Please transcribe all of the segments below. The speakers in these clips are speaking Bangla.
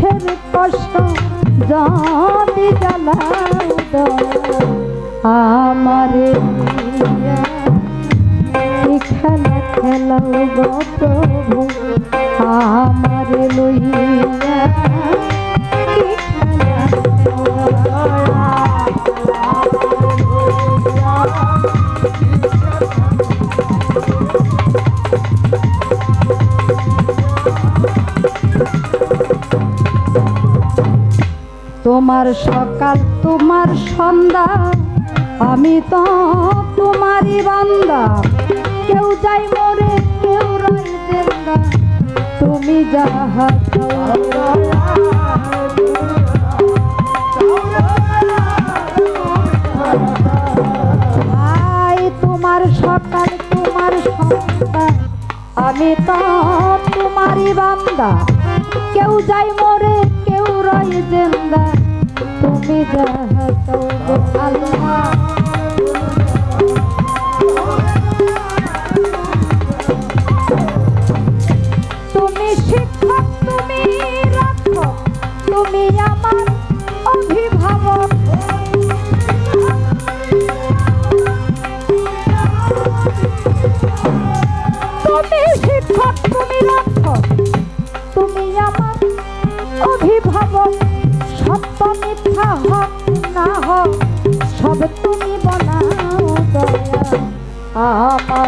কিসের কষ্ট জানি জ্বালাও আমার খেলা খেলাও গো আমারে লইয়া তোমার সকাল, তোমার সন্ধ্যা। আমি তো তোমারই বান্দা। কেউ যাই মরে, কেউ তুমি যাহা তোমার সকাল, তোমার সন্ধ্যা। আমি তো তোমারই বান্দা। কেউ যাই মরে, কেউ রয় জেন্দা তুমি যাহা তো আল্লাহ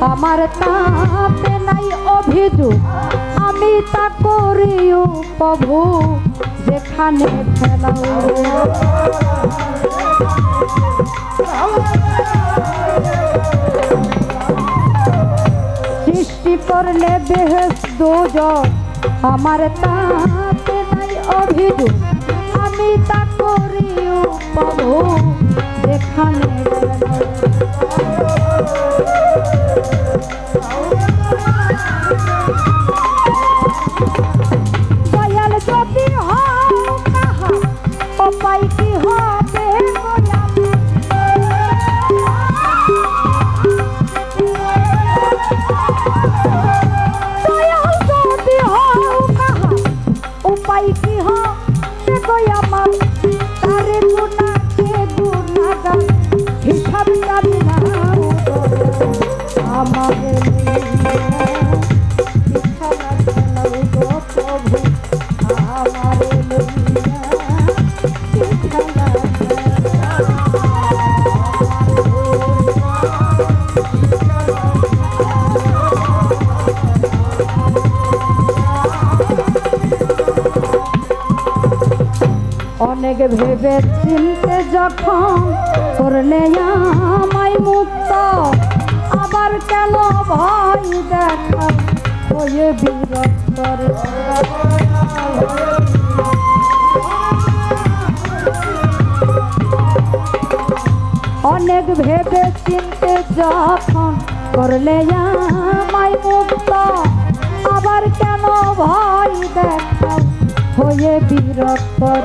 আমার তাতে নাই অভিযোগ। আমি তা করিও প্রভু, যেখানে সৃষ্টি করলে বেহেস দুজন আমার তাতে নাই অভিযোগ। আমি তা করিও প্রভু, যেখানে দয়াল ভেবে চিনতে যখন করলে আমায় মুক্ত, আবার কেন ভয় দেখা? হয়ে বিরক্তর অনেক ভেবে চিনতে যখন করলে আমায় মুক্ত, আবার কেন ভয় দেখা? হয়ে বিরক্তর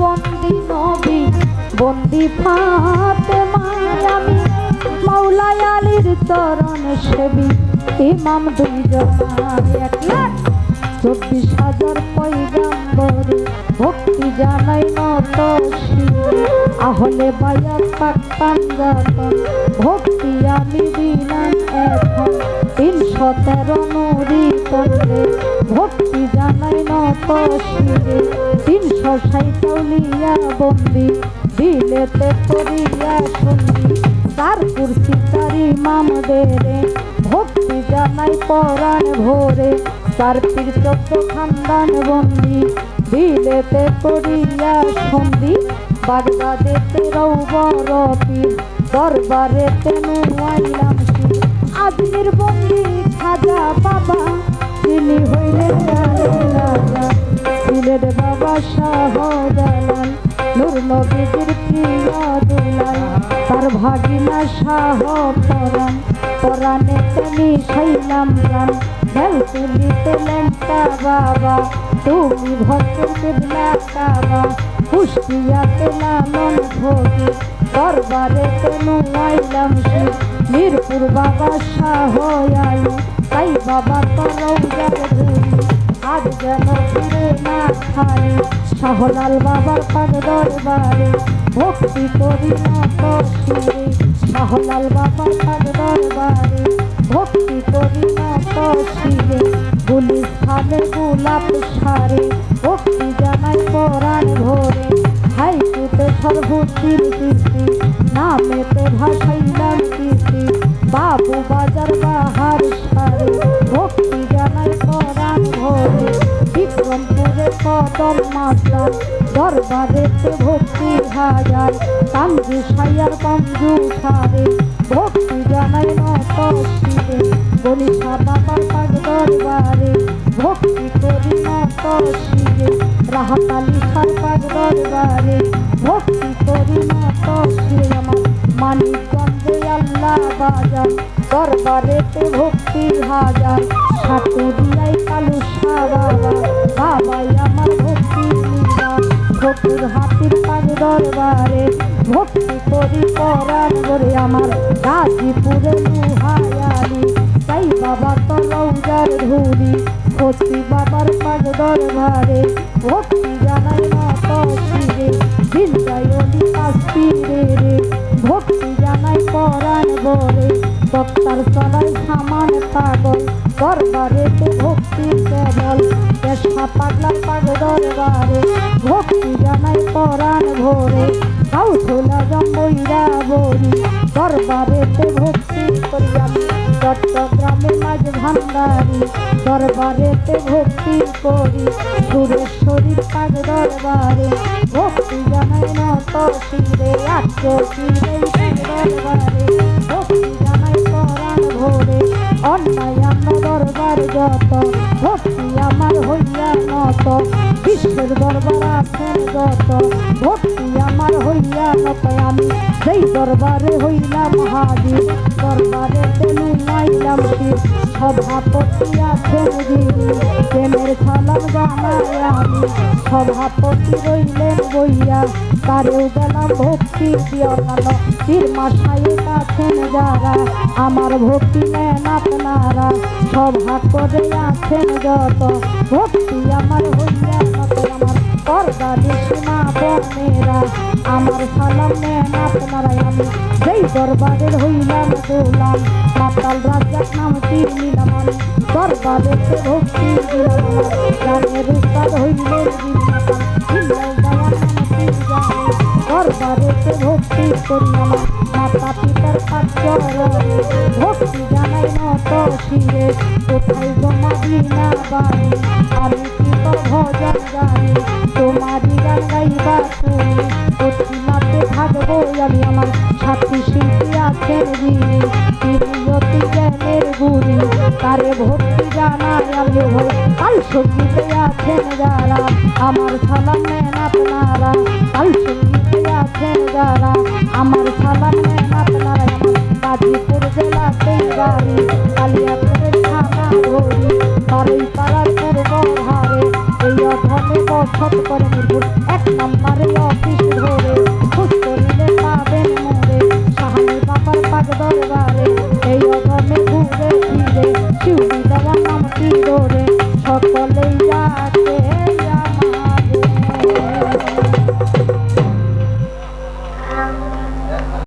বন্দি নবী, বন্দি ফাতেমা আমি মাওলাই আলীর চরণ সেবী, ইমাম দুইজন এক লাখ চব্বিশ হাজার পয়গাম্বরে, ভক্তি জানাই নত আহলে বায়াত পাক পাঞ্জাতন, ভক্তি আমি দিলাম এখন। তিনশো তেরো নুরি তন্দ্রে ভক্তি জানাই নত শিরে তিনশো সাইকাউলিয়া বন্দি দিলেতে করিয়া সন্ধি। তার কুর্সি, তারি মামদেরে ভক্তি জানাই পরাণ ভোরে। তার পীর চক্র খানদান বন্দি দিলেতে করিয়া সন্ধি। বাগদাদেতে রৌবর পীর দরবারেতে নুয়াইলাম শির। আজমির বন্দি খাজা বাবা তিনি হইলেন বাবা তুমি ভক্তের কেবলা কাবা কুষ্টিয়াতে লালন ভোগী, দরবারে তেনু আইলাম শিব মিরপুর বাবা শাহ আলু, তাই বাবা তরৌজার ধুলি আজ যেন ফিরে না খালি শাহলাল বাবার পাগ দরবারে, ভক্তি করি নত শিরে শাহলাল বাবার পাগ দরবারে, ভক্তি করি নত শিরে কদম মাস্টার দরবারেতে ভক্তি হাজার কাঞ্জু সাইয়ার কঞ্জু সারে ভক্তি জানাই নত শিরে গণিসা বাবার পাগ দরবারে। ভক্তি করি নত শিরে রাহাতালি সার পাগ দরবারে। ভক্তি করি নত শিরে আমার মানিকগঞ্জে আল্লাহ বাজার। দরবারেতে ভক্তি হাজার সাতুরিয়াই কালু বাবা ভক্তি করি পরাণ করে আমার গাজীপুরে লুহায়ালি তাই বাবা তো রৌজার ধুলি কচি বাবার পাগ দরবারে। ভক্তি জানাই নত শিরে দিনটাই অলি কাশ্মীরে রে। ভক্তি জানাই পরাণ বরে, বক্তার চলাই চট্টগ্রামে মাঝ ভান্ডারি, দরবারেতে ভক্তি করি। সুরেশ্বরী পাগ দরবারে ভক্তি জানাই নত শিরে আত্ম শিরে দরবারে। ভক্তি জানাই পরাণ ভোরে অন্যায় দরবার যত, ভক্তি আমার হইয়া নত। বিশ্বের দরবার আছেন যত, ভক্তি আমার হইয়া নত। আমি সেই দরবারে হইলাম হাজির, দরবারে তেলু নাইলাম সভাপতি আছেন প্রেমের সালাম জানাই আমি। সভাপতি রইলেন বইয়া, তারেও গেলাম ভক্তি দিয়নাল পীর মাসাই আছেন যারা আমার ভক্তি আপনারা করে আছেন যত ভক্তি আমার হইয়া মত আমার পর্দারি সীমা বনেরা আমার সালাম নেন আপনারাই আমি যেই দরবারের হইলাম গোলাম মাতাল রাজার নাম তীর নিলাম আমি দরবারেতে ভক্তি দিলাম গানের হইলেন